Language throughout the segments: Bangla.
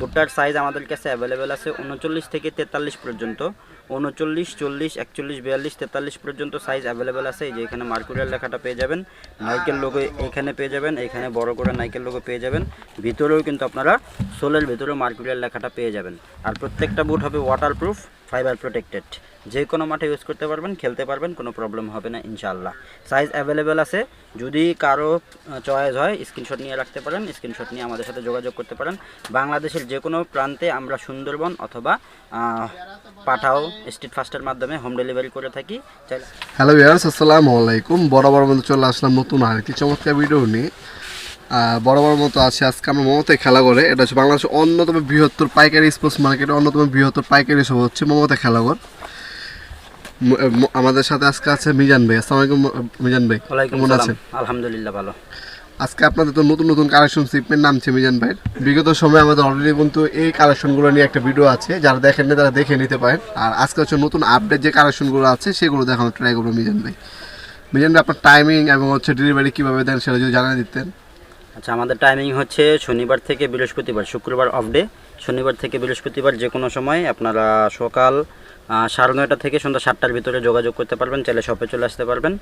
ভুট্টার সাইজ আমাদের কাছে অ্যাভেলেবেল আছে উনচল্লিশ থেকে তেতাল্লিশ পর্যন্ত। উনচল্লিশ, চল্লিশ, একচল্লিশ, বিয়াল্লিশ, তেতাল্লিশ পর্যন্ত সাইজ অ্যাভেলেবেল আছে। এই যে এখানে মার্কুরিয়াল লেখাটা পেয়ে যাবেন। নাইকেল লোগো এখানে পেয়ে যাবেন। এখানে বড় করে নাইকেল লোগো পেয়ে যাবেন। ভিতরেও কিন্তু আপনারা সোলের ভিতরেও মার্কুরিয়াল লেখাটা পেয়ে যাবেন। আর প্রত্যেকটা বুট হবে ওয়াটারপ্রুফ ফাইবার প্রোটেক্টেড যে কোনো মাঠে ইউজ করতে পারবেন, খেলতে পারবেন, কোনো প্রবলেম হবে না ইনশাল্লাহ সাইজ অ্যাভেলেবেল আছে। যদি কারও চয়েস হয় স্ক্রিনশট নিয়ে রাখতে পারেন স্ক্রিনশট নিয়ে আমাদের সাথে যোগাযোগ করতে পারেন। বাংলাদেশের যে কোনো প্রান্তে আমরা সুন্দরবন অথবা পাঠাও স্ট্রিট ফাস্টের মাধ্যমে হোম ডেলিভারি করে থাকি। হ্যালো ভিউয়ার্স আসসালামু আলাইকুম। বরাবর মতো চলে আসলাম নতুন আরেকটি চমৎকার ভিডিও নিয়ে। বরাবর মতো আছে, আজকে আমরা মমতে খেলা করে এটা হচ্ছে বাংলাদেশের অন্যতম বৃহত্তর পাইকারি স্পোর্টস মার্কেটের অন্যতম বৃহত্তর পাইকারি সব হচ্ছে মমতে খেলাঘর আমাদের সাথে আজকে আছে মিজান ভাই। আসসালামু আলাইকুম মিজান ভাই। ওয়ালাইকুম কেমন আছেন? আলহামদুলিল্লাহ ভালো। আজকে আপনাদের তো নতুন নতুন কালেকশন শিপমেন্ট নামছে মিজান ভাইয়ের বিগত সময়ে আমাদের অলরেডি কিন্তু এই কালেকশনগুলো নিয়ে একটা ভিডিও আছে। যারা দেখেন না তারা দেখে নিতে পারেন। আর আজকে হচ্ছে নতুন আপডেট যে কালেকশনগুলো আছে সেগুলো দেখানোর ট্রাই করব মিজান ভাই। মিজান ভাই আপনার টাইমিং এবং হচ্ছে ডেলিভারি কীভাবে দেন সেটা যদি জানিয়ে দিতেন। আচ্ছা আমাদের টাইমিং হচ্ছে শনিবার থেকে বৃহস্পতিবার শুক্রবার অফ ডে শনিবার থেকে বৃহস্পতিবার যে কোনো সময় আপনারা সকাল সাড়ে নয়টা থেকে সন্ধ্যা সাতটার ভিতরে যোগাযোগ করতে পারবেন, চাইলে শপে চলে আসতে পারবেন।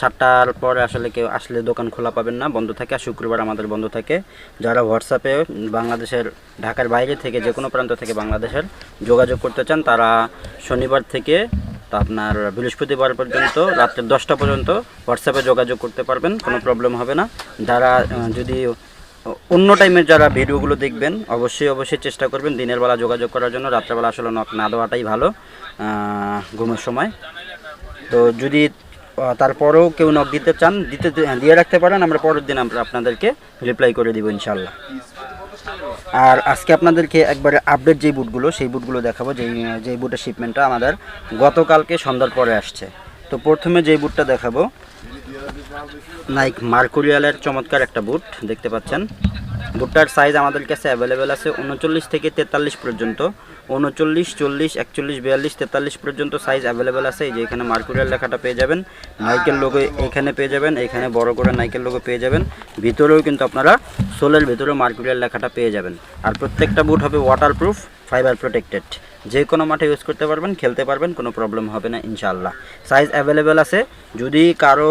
সাতটার পরে আসলে কেউ আসলে দোকান খোলা পাবেন না, বন্ধ থাকে, আর শুক্রবার আমাদের বন্ধ থাকে। যারা হোয়াটসঅ্যাপে বাংলাদেশের, ঢাকার বাইরে থেকে যে কোনো প্রান্ত থেকে বাংলাদেশের যোগাযোগ করতে চান, তারা শনিবার থেকে আপনার বৃহস্পতিবার পর্যন্ত, রাত্রে দশটা পর্যন্ত হোয়াটসঅ্যাপে যোগাযোগ করতে পারবেন, কোনো প্রবলেম হবে না। যারা যদি অন্য টাইমের যারা ভিডিওগুলো দেখবেন, অবশ্যই অবশ্যই চেষ্টা করবেন দিনের বেলা যোগাযোগ করার জন্য। রাত্রেবেলা আসলে নক না দেওয়াটাই ভালো ঘুমের সময়। তো যদি তারপরেও কেউ নক দিতে চান, দিতে, দিয়ে রাখতে পারেন, আমরা পরের দিন আমরা আপনাদেরকে রিপ্লাই করে দিব ইনশাল্লাহ আর আজকে আপনাদেরকে একবারে আপডেট যেই বুটগুলো সেই বুটগুলো দেখাবো, যেই যেই বুটের শিপমেন্টটা আমাদের গতকালকে সন্ধ্যার পরে আসছে। তো প্রথমে যেই বুটটা দেখাবো নাইক মার্কুরিয়ালের চমৎকার একটা বুট দেখতে পাচ্ছেন। বুটটার সাইজ আমাদের কাছে অ্যাভেলেবেল আছে উনচল্লিশ থেকে তেতাল্লিশ পর্যন্ত। উনচল্লিশ, চল্লিশ, একচল্লিশ, বিয়াল্লিশ, তেতাল্লিশ পর্যন্ত সাইজ অ্যাভেলেবেল আছে। যে এখানে মার্কুরিয়াল লেখাটা পেয়ে যাবেন। নাইকেল লোগো এখানে পেয়ে যাবেন। এখানে বড় করে নাইকেল লোগো পেয়ে যাবেন। ভিতরেও কিন্তু আপনারা সোলের ভিতরেও মার্কুরিয়াল লেখাটা পেয়ে যাবেন। আর প্রত্যেকটা বুট হবে ওয়াটারপ্রুফ ফাইবার প্রোটেক্টেড যে কোনো মাঠে ইউজ করতে পারবেন, খেলতে পারবেন, কোনো প্রবলেম হবে না ইনশাল্লাহ সাইজ অ্যাভেলেবেল আছে। যদি কারও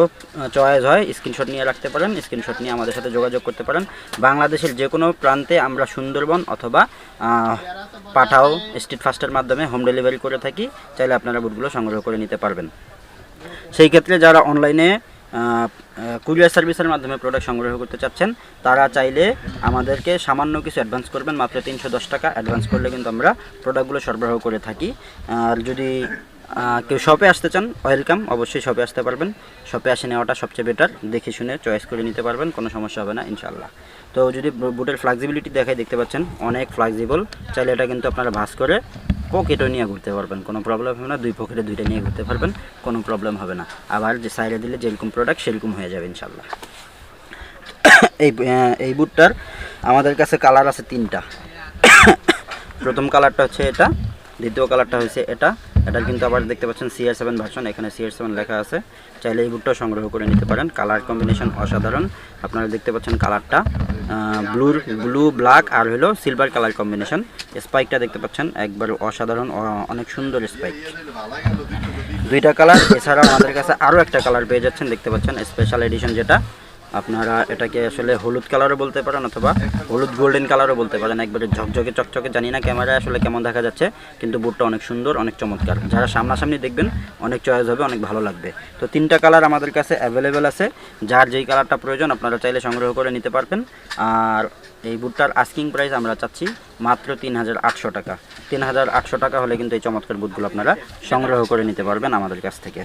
চয়েস হয় স্ক্রিনশট নিয়ে রাখতে পারেন স্ক্রিনশট নিয়ে আমাদের সাথে যোগাযোগ করতে পারেন। বাংলাদেশের যে কোনো প্রান্তে আমরা সুন্দরবন অথবা পাঠাও স্ট্রিট ফাস্টের মাধ্যমে হোম ডেলিভারি করে থাকি, চাইলে আপনারা বুটগুলো সংগ্রহ করে নিতে পারবেন। সেই ক্ষেত্রে যারা অনলাইনে কুরিয়ার সার্ভিসের মাধ্যমে প্রোডাক্ট সংগ্রহ করতে চাচ্ছেন, তারা চাইলে আমাদেরকে সামান্য কিছু অ্যাডভান্স করবেন, মাত্র তিনশো দশ টাকা অ্যাডভান্স করলে কিন্তু আমরা প্রোডাক্টগুলো সরবরাহ করে থাকি। আর যদি কেউ শপে আসতে চান ওয়েলকাম অবশ্যই শপে আসতে পারবেন। শপে আসে নেওয়াটা সবচেয়ে বেটার দেখে শুনে চয়েস করে নিতে পারবেন, কোনো সমস্যা হবে না ইনশাল্লাহ তো যদি বুটের ফ্লেক্সিবিলিটি দেখায়, দেখতে পাচ্ছেন, অনেক ফ্লেক্সিবল চাইলে এটা কিন্তু আপনারা ভাস করে পকেটও নিয়ে ঘুরতে পারবেন, কোনো প্রবলেম হবে না, দুই পকেটে দুইটা নিয়ে ঘুরতে পারবেন, কোনো প্রবলেম হবে না। আবার যে সাইডে দিলে যেরকম প্রোডাক্ট সেরকম হয়ে যাবে ইনশাল্লাহ এই এই বুটটার আমাদের কাছে কালার আছে তিনটা। প্রথম কালারটা হচ্ছে এটা, দ্বিতীয় কালারটা হচ্ছে এটা এটার কিন্তু আবার দেখতে পাচ্ছেন সিআর সেভেন ভার্সন এখানে সিআর সেভেন লেখা আছে। চাইলে এই বুটটাও সংগ্রহ করে নিতে পারেন। কালার কম্বিনেশন অসাধারণ। আপনারা দেখতে পাচ্ছেন কালারটা ব্লুর ব্লু ব্ল্যাক আর হলো সিলভার কালার কম্বিনেশন স্পাইকটা দেখতে পাচ্ছেন, একবার অসাধারণ অনেক সুন্দর স্পাইক দুইটা কালার এছাড়াও আমাদের কাছে আরও একটা কালার পেয়ে যাচ্ছেন, দেখতে পাচ্ছেন স্পেশাল এডিশন যেটা। আপনারা এটাকে আসলে হলুদ কালারও বলতে পারেন অথবা হলুদ গোল্ডেন কালারও বলতে পারেন। একবারে ঝকঝকে, চকচকে, জানি না ক্যামেরায় আসলে কেমন দেখা যাচ্ছে, কিন্তু বুটটা অনেক সুন্দর, অনেক চমৎকার। যারা সামনাসামনি দেখবেন, অনেক চয়েস হবে, অনেক ভালো লাগবে। তো তিনটা কালার আমাদের কাছে অ্যাভেলেবেল আছে। যার যেই কালারটা প্রয়োজন, আপনারা চাইলে সংগ্রহ করে নিতে পারবেন। আর এই বুটটার আস্কিং প্রাইস আমরা চাচ্ছি মাত্র তিন হাজার আটশো টাকা। তিন হাজার আটশো টাকা হলে কিন্তু এই চমৎকার বুটগুলো আপনারা সংগ্রহ করে নিতে পারবেন আমাদের কাছ থেকে।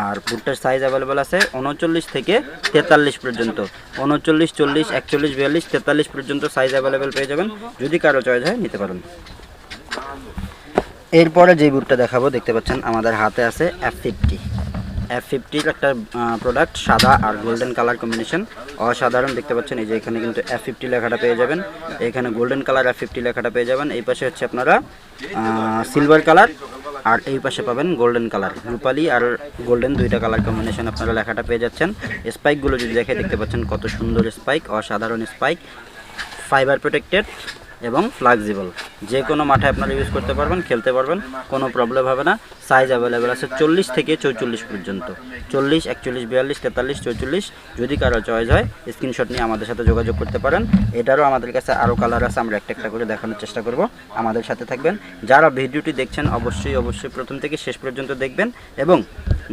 আর বুটটার সাইজ অ্যাভেলেবেল আছে উনচল্লিশ থেকে তেতাল্লিশ পর্যন্ত। উনচল্লিশ, চল্লিশ, একচল্লিশ, বিয়াল্লিশ, তেতাল্লিশ পর্যন্ত সাইজ অ্যাভেলেবেল পেয়ে যাবেন। যদি কারও চয়েস হয়, নিতে পারেন। এরপরে যে বুটটা দেখাবো, দেখতে পাচ্ছেন আমাদের হাতে আছে এফ ফিফটি এফ ফিফটির একটা প্রোডাক্ট সাদা আর গোল্ডেন কালার কম্বিনেশন অসাধারণ দেখতে পাচ্ছেন। এই যে এখানে কিন্তু এফ ফিফটি লেখাটা পেয়ে যাবেন। এখানে গোল্ডেন কালার এফ ফিফটি লেখাটা পেয়ে যাবেন। এই পাশে হচ্ছে আপনারা সিলভার কালার আর এই পাশে পাবেন গোল্ডেন কালার রূপালি আর গোল্ডেন দুইটা কালার কম্বিনেশন আপনারা লেখাটা পেয়ে যাচ্ছেন। স্পাইকগুলো যদি দেখে দেখতে পাচ্ছেন, কত সুন্দর স্পাইক অসাধারণ স্পাইক ফাইবার প্রোটেক্টেড এবং ফ্লেক্সিবল যে কোনো মাঠে আপনারা ইউজ করতে পারবেন, খেলতে পারবেন, কোনো প্রবলেম হবে না। সাইজ অ্যাভেলেবেল আছে চল্লিশ থেকে চৌচল্লিশ পর্যন্ত। চল্লিশ, একচল্লিশ, বিয়াল্লিশ, তেতাল্লিশ, চৌচল্লিশ, যদি কারও চয়েস হয় স্ক্রিনশট নিয়ে আমাদের সাথে যোগাযোগ করতে পারেন। এটারও আমাদের কাছে আরও কালার আছে, আমরা একটা একটা করে দেখানোর চেষ্টা করব। আমাদের সাথে থাকবেন। যারা ভিডিওটি দেখছেন, অবশ্যই অবশ্যই প্রথম থেকে শেষ পর্যন্ত দেখবেন এবং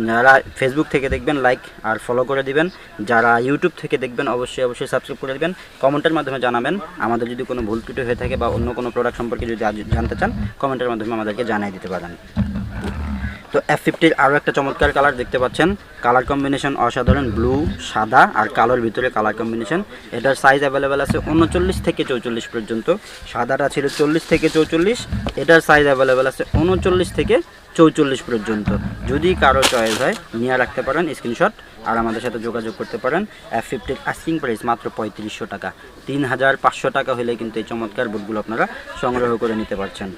যারা ফেসবুক থেকে দেখবেন লাইক আর ফলো করে দিবেন। যারা ইউটিউব থেকে দেখবেন, অবশ্যই অবশ্যই সাবস্ক্রাইব করে দেবেন। কমেন্টের মাধ্যমে জানাবেন। আমাদের যদি কোনো ভুল ত্রুটি হয়ে থাকে বা অন্য কোনো প্রোডাক্ট সম্পর্কে যদি জানতে চান কমেন্টের মাধ্যমে আমাদেরকে জানিয়ে দিতে পারেন। তো এফ ফিফটির আরও একটা চমৎকার কালার দেখতে পাচ্ছেন। কালার কম্বিনেশন অসাধারণ ব্লু সাদা আর কালোর ভিতরে কালার কম্বিনেশন এটার সাইজ অ্যাভেলেবেল আছে উনচল্লিশ থেকে চৌচল্লিশ পর্যন্ত। সাদাটা ছিল চল্লিশ থেকে চৌচল্লিশ, এটার সাইজ অ্যাভেলেবেল আছে উনচল্লিশ থেকে চৌচল্লিশ পর্যন্ত। যদি কারও চয়েস হয়, নিয়ে রাখতে পারেন স্ক্রিনশট আর আমাদের সাথে যোগাযোগ করতে পারেন। এফ ফিফটির আস্কিং প্রাইস মাত্র পঁয়ত্রিশশো টাকা। তিন হাজার পাঁচশো টাকা হলে কিন্তু এই চমৎকার বুটগুলো আপনারা সংগ্রহ করে নিতে পারছেন।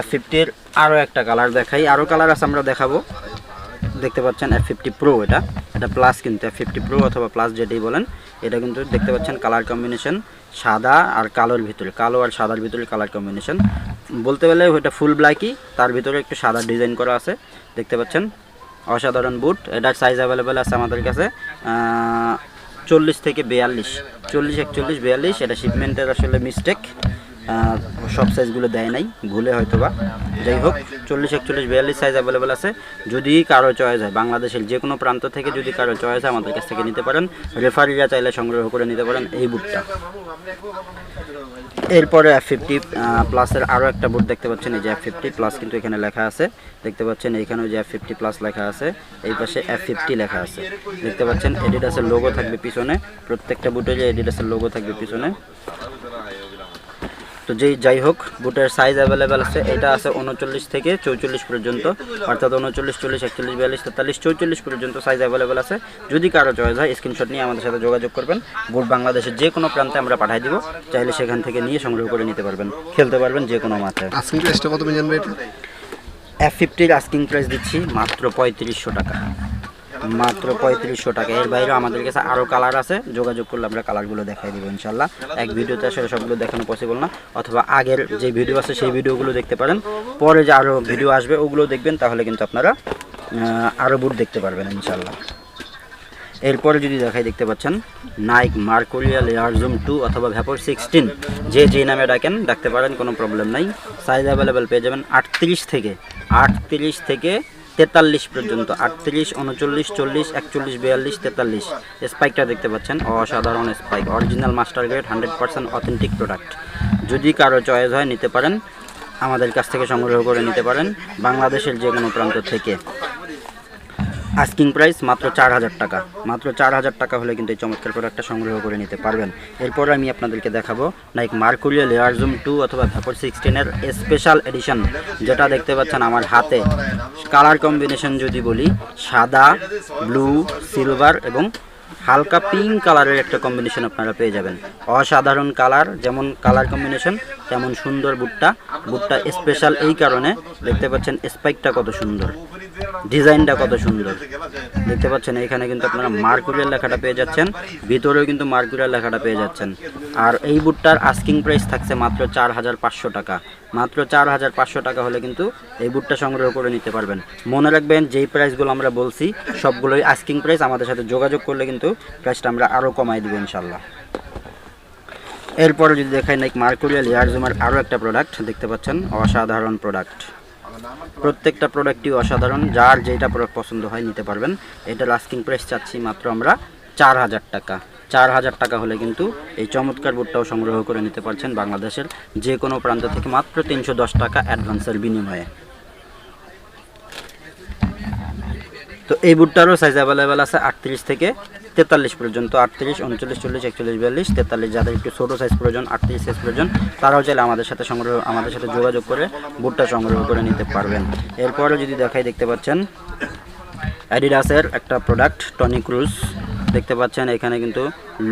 এফ ফিফটির আরও একটা কালার দেখাই। আরও কালার আছে আমরা দেখাবো। দেখতে পাচ্ছেন এফ ফিফটি প্রো এটা। এটা প্লাস কিন্তু এফ ফিফটি প্রো অথবা প্লাস যেটাই বলেন, এটা কিন্তু দেখতে পাচ্ছেন কালার কম্বিনেশন সাদা আর কালোর ভিতরে। কালো আর সাদার ভিতরে কালার কম্বিনেশন বলতে গেলে ওইটা ফুল ব্ল্যাকই তার ভিতরে একটু সাদা ডিজাইন করা আছে। দেখতে পাচ্ছেন, অসাধারণ বুট এটার সাইজ অ্যাভেলেবেল আছে আমাদের কাছে চল্লিশ থেকে বিয়াল্লিশ। চল্লিশ, একচল্লিশ, বিয়াল্লিশ, এটা শিপমেন্টের আসলে মিস্টেক সব সাইজগুলো দেয় নাই, ভুলে হয়তো বা যাই হোক, চল্লিশ, একচল্লিশ, বিয়াল্লিশ সাইজ অ্যাভেলেবেল আছে। যদি কারও চয়েস হয়, বাংলাদেশের যে কোনো প্রান্ত থেকে যদি কারও চয়েস হয়, আমাদের কাছ থেকে নিতে পারেন। রেফারিরা চাইলে সংগ্রহ করে নিতে পারেন এই বুটটা এরপরে এফ ফিফটি প্লাসের আরও একটা বুট দেখতে পাচ্ছেন, এই যে এফ ফিফটি প্লাস কিন্তু এখানে লেখা আছে। দেখতে পাচ্ছেন, এইখানেও যে এফ ফিফটি প্লাস লেখা আছে, এই পাশে এফ ফিফটি লেখা আছে। দেখতে পাচ্ছেন এডিডাসের লোগো থাকবে পিছনে। প্রত্যেকটা বুটে যে এডিডাসের লোগো থাকবে পিছনে। তো যেই যাই হোক বুটের সাইজ অ্যাভেলেবেল আছে। এটা আছে উনচল্লিশ থেকে চৌচল্লিশ পর্যন্ত। অর্থাৎ উনচল্লিশ চল্লিশ একচল্লিশ বিয়াল্লিশ তেতাল্লিশ চৌচল্লিশ পর্যন্ত সাইজ অ্যাভেলেবেল আছে। যদি কারও চয়েস হয় স্ক্রিনশট নিয়ে আমাদের সাথে যোগাযোগ করবেন। বুট বাংলাদেশের যে কোনো প্রান্তে আমরা পাঠিয়ে দিব। চাইলে সেখান থেকে নিয়ে সংগ্রহ করে নিতে পারবেন। খেলতে পারবেন যে কোনো মাঠে আজকে কত জানবে এটা? এফ ফিফটির আস্কিং প্রাইস দিচ্ছি মাত্র পঁয়ত্রিশশো টাকা। মাত্র পঁয়ত্রিশশো টাকা। এর বাইরেও আমাদের কাছে আরও কালার আছে। যোগাযোগ করলে আমরা কালারগুলো দেখাই দেবো ইনশাল্লাহ এক ভিডিওতে আসলে সবগুলো দেখানো পসিবল না। অথবা আগের যে ভিডিও আছে, সেই ভিডিওগুলো দেখতে পারেন। পরে যে আরও ভিডিও আসবে ওগুলো দেখবেন, তাহলে কিন্তু আপনারা আরও বুট দেখতে পারবেন ইনশাল্লাহ এরপরে যদি দেখাই, দেখতে পাচ্ছেন Nike Mercurial Air Zoom two অথবা ভ্যাপর সিক্সটিন যে যে নামে ডাকেন, ডাকতে পারেন, কোনো প্রবলেম নাই। সাইজ অ্যাভেলেবেল পেয়ে যাবেন আটত্রিশ থেকে আটত্রিশ থেকে তেতাল্লিশ পর্যন্ত, আটত্রিশ, উনচল্লিশ, চল্লিশ, একচল্লিশ, বিয়াল্লিশ, তেতাল্লিশ। স্পাইকটা দেখতে পাচ্ছেন, অসাধারণ spike, original master grade, hundred percent authentic product. যদি কারও চয়েস হয়, নিতে পারেন। আমাদের কাছ থেকে সংগ্রহ করে নিতে পারেন, বাংলাদেশের যে কোনো প্রান্ত থেকে। আস্কিং প্রাইস মাত্র চার হাজার টাকা। মাত্র চার হাজার টাকা হলে কিন্তু এই চমৎকার প্রোডাক্টটা সংগ্রহ করে নিতে পারবেন। এরপর আমি আপনাদেরকে দেখাবো like Mercurial Air Zoom two অথবা ভ্যাপর সিক্সটিনের স্পেশাল এডিশন যেটা দেখতে পাচ্ছেন আমার হাতে। কালার কম্বিনেশন যদি বলি, সাদা ব্লু সিলভার এবং হালকা পিঙ্ক কালারের একটা কম্বিনেশন আপনারা পেয়ে যাবেন। অসাধারণ কালার যেমন কালার কম্বিনেশন তেমন সুন্দর বুটটা। বুটটা স্পেশাল এই কারণে। দেখতে পাচ্ছেন স্পাইকটা কত সুন্দর। ডিজাইনটা কত সুন্দর। দেখতে পাচ্ছেন এখানে কিন্তু আপনারা মার্কুরিয়াল লেখাটা পেয়ে যাচ্ছেন। ভিতরেও কিন্তু মার্কুরিয়াল লেখাটা পেয়ে যাচ্ছেন। আর এই বুটটার আস্কিং প্রাইস থাকছে মাত্র চার হাজার পাঁচশো টাকা। মাত্র চার হাজার পাঁচশো টাকা হলে কিন্তু এই বুটটা সংগ্রহ করে নিতে পারবেন। মনে রাখবেন যেই প্রাইসগুলো আমরা বলছি, সবগুলোই আস্কিং প্রাইস আমাদের সাথে যোগাযোগ করলে কিন্তু প্রাইসটা আমরা আরও কমাই দেবো ইনশাল্লাহ এরপরে যদি দেখাই নাকি মার্কুরিয়াল এয়ারজুমের আরও একটা প্রোডাক্ট দেখতে পাচ্ছেন, অসাধারণ প্রোডাক্ট প্রত্যেকটা প্রোডাক্টই অসাধারণ, যার যেটা প্রোডাক্ট পছন্দ হয় নিতে পারবেন। এটার লাস্কিং প্রাইস চাচ্ছি মাত্র আমরা চার হাজার টাকা। চার হাজার টাকা হলে কিন্তু এই চমৎকার বুটটাও সংগ্রহ করে নিতে পারছেন বাংলাদেশের যে কোনো প্রান্ত থেকে মাত্র তিনশো দশ টাকা অ্যাডভান্সের বিনিময়ে। তো এই বুটটারও সাইজ অ্যাভেলেবেল আছে আটত্রিশ থেকে তেতাল্লিশ পর্যন্ত, আটত্রিশ, উনচল্লিশ, চল্লিশ, একচল্লিশ, বিয়াল্লিশ, তেতাল্লিশ, যাদের একটু ছোটো সাইজ প্রয়োজন, আটত্রিশ সাইজ প্রয়োজন, তারাও চাইলে আমাদের সাথে সংগ্রহ, আমাদের সাথে যোগাযোগ করে বুটটা সংগ্রহ করে নিতে পারবেন। এরপরে যদি দেখাই দেখতে পাচ্ছেন অ্যাডিডাসের একটা প্রোডাক্ট টনি ক্রুজ দেখতে পাচ্ছেন, এখানে কিন্তু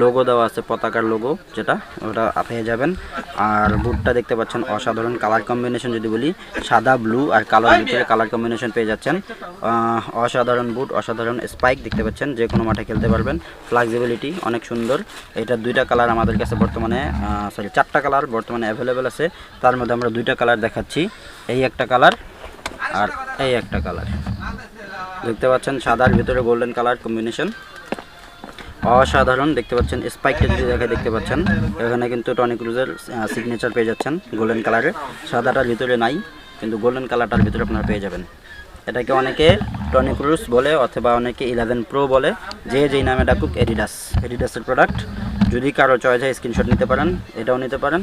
লোগো দেওয়া আছে, পতাকার লোগো যেটা ওটা পেয়ে যাবেন। আর বুটটা দেখতে পাচ্ছেন, অসাধারণ কালার কম্বিনেশন যদি বলি, সাদা ব্লু আর কালার ভিতরে কালার কম্বিনেশন পেয়ে যাচ্ছেন। অসাধারণ বুট অসাধারণ স্পাইক দেখতে পাচ্ছেন, যে কোনো মাঠে খেলতে পারবেন। ফ্লেক্সিবিলিটি অনেক সুন্দর। এটা দুইটা কালার আমাদের কাছে বর্তমানে সরি চারটা কালার বর্তমানে অ্যাভেলেবেল আছে। তার মধ্যে আমরা দুইটা কালার দেখাচ্ছি। এই একটা কালার আর এই একটা কালার দেখতে পাচ্ছেন, সাদার ভিতরে গোল্ডেন কালার কম্বিনেশন অসাধারণ দেখতে পাচ্ছেন স্পাইকটা যদি দেখে দেখতে পাচ্ছেন, এখানে কিন্তু টনি ক্রুজের সিগনেচার পেয়ে যাচ্ছেন গোল্ডেন কালারের সাদাটার ভিতরে নাই, কিন্তু গোল্ডেন কালারটার ভিতরে আপনারা পেয়ে যাবেন। এটাকে অনেকে টনি ক্রুজ বলে অথবা অনেকে ইলেভেন প্রো বলে, যে যেই নামে ডাকুক এডিডাস এডিডাসের প্রোডাক্ট যদি কারও চয়েস হয় স্ক্রিনশট নিতে পারেন, এটাও নিতে পারেন।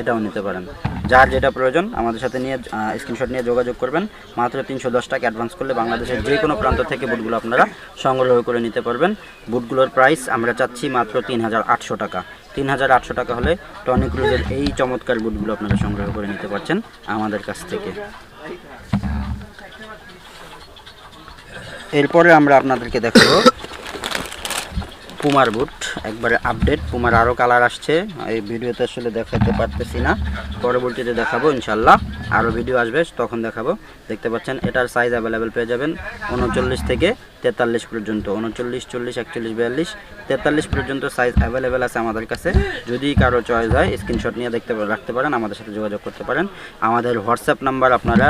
এটাও নিতে পারেন। যার যেটা প্রয়োজন, আমাদের সাথে নিয়ে স্ক্রিনশট নিয়ে যোগাযোগ করবেন। মাত্র তিনশো দশ টাকা অ্যাডভান্স করলে বাংলাদেশের যে কোনো প্রান্ত থেকে বুটগুলো আপনারা সংগ্রহ করে নিতে পারবেন। বুটগুলোর প্রাইস আমরা চাচ্ছি মাত্র তিন হাজার আটশো টাকা। তিন হাজার আটশো টাকা হলে টনি ক্রুজের এই চমৎকার বুটগুলো আপনারা সংগ্রহ করে নিতে পারছেন আমাদের কাছ থেকে। এরপরে আমরা আপনাদেরকে দেখাবো পুমার বুট। একবারে আপডেট পুমার আরও কালার আসছে। এই ভিডিওতে আসলে দেখাতে পারতেছি না। পরবর্তীতে দেখাবো ইনশাল্লাহ আরও ভিডিও আসবে, তখন দেখাবো। দেখতে পাচ্ছেন, এটার সাইজ অ্যাভেলেবেল পেয়ে যাবেন। উনচল্লিশ থেকে তেতাল্লিশ পর্যন্ত, উনচল্লিশ, চল্লিশ, একচল্লিশ, বিয়াল্লিশ, তেতাল্লিশ পর্যন্ত সাইজ অ্যাভেলেবেল আছে আমাদের কাছে। যদি কারও চয়েস হয় স্ক্রিনশট নিয়ে দেখতে রাখতে পারেন, আমাদের সাথে যোগাযোগ করতে পারেন। আমাদের হোয়াটসঅ্যাপ নাম্বার আপনারা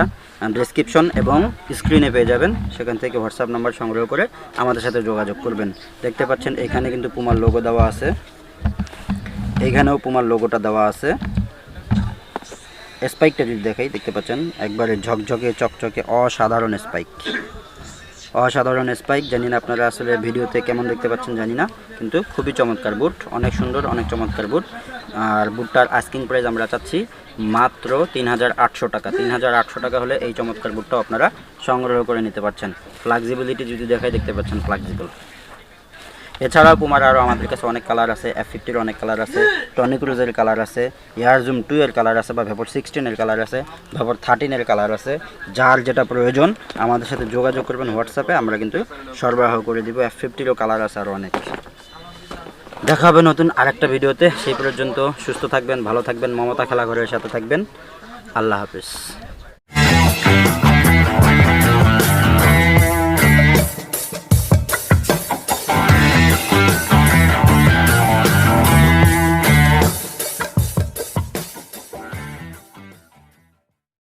ডিসক্রিপশন এবং স্ক্রিনে পেয়ে যাবেন। সেখান থেকে হোয়াটসঅ্যাপ নাম্বার সংগ্রহ করে আমাদের সাথে যোগাযোগ করবেন। দেখতে পাচ্ছেন, এখানে কিন্তু পুমার লোগো দেওয়া আছে। এইখানেও পুমার লোগোটা দেওয়া আছে। স্পাইকটা যদি দেখাই, দেখতে পাচ্ছেন, একবারে ঝকঝকে, চকচকে, অসাধারণ স্পাইক অসাধারণ স্পাইক জানি না আপনারা আসলে ভিডিওতে কেমন দেখতে পাচ্ছেন, জানি না, কিন্তু খুবই চমৎকার বুট অনেক সুন্দর, অনেক চমৎকার বুট আর বুটটার আস্কিং প্রাইস আমরা চাচ্ছি মাত্র তিন হাজার আটশো টাকা। তিন হাজার আটশো টাকা হলে এই চমৎকার বুটটাও আপনারা সংগ্রহ করে নিতে পারছেন। ফ্লাক্সিবিলিটি যদি দেখায় দেখতে পাচ্ছেন ফ্লেক্সিবল এছাড়াও পুমার আরও আমাদের কাছে অনেক কালার আছে এফ ফিফটির অনেক কালার আছে টনি ক্রুজের কালার আছে এয়ার জুম টু এর কালার আছে বা ভেপর সিক্সটিনের কালার আছে ভেপর থার্টিনের কালার আছে। যার যেটা প্রয়োজন, আমাদের সাথে যোগাযোগ করবেন হোয়াটসঅ্যাপে আমরা কিন্তু সরবরাহ করে দিব। এফ ফিফটিরও কালার আছে আরও অনেক। দেখা হবে নতুন আরেকটা ভিডিওতে। সেই পর্যন্ত সুস্থ থাকবেন, ভালো থাকবেন, মমতা খেলাঘরের সাথে থাকবেন। আল্লাহ হাফিজ।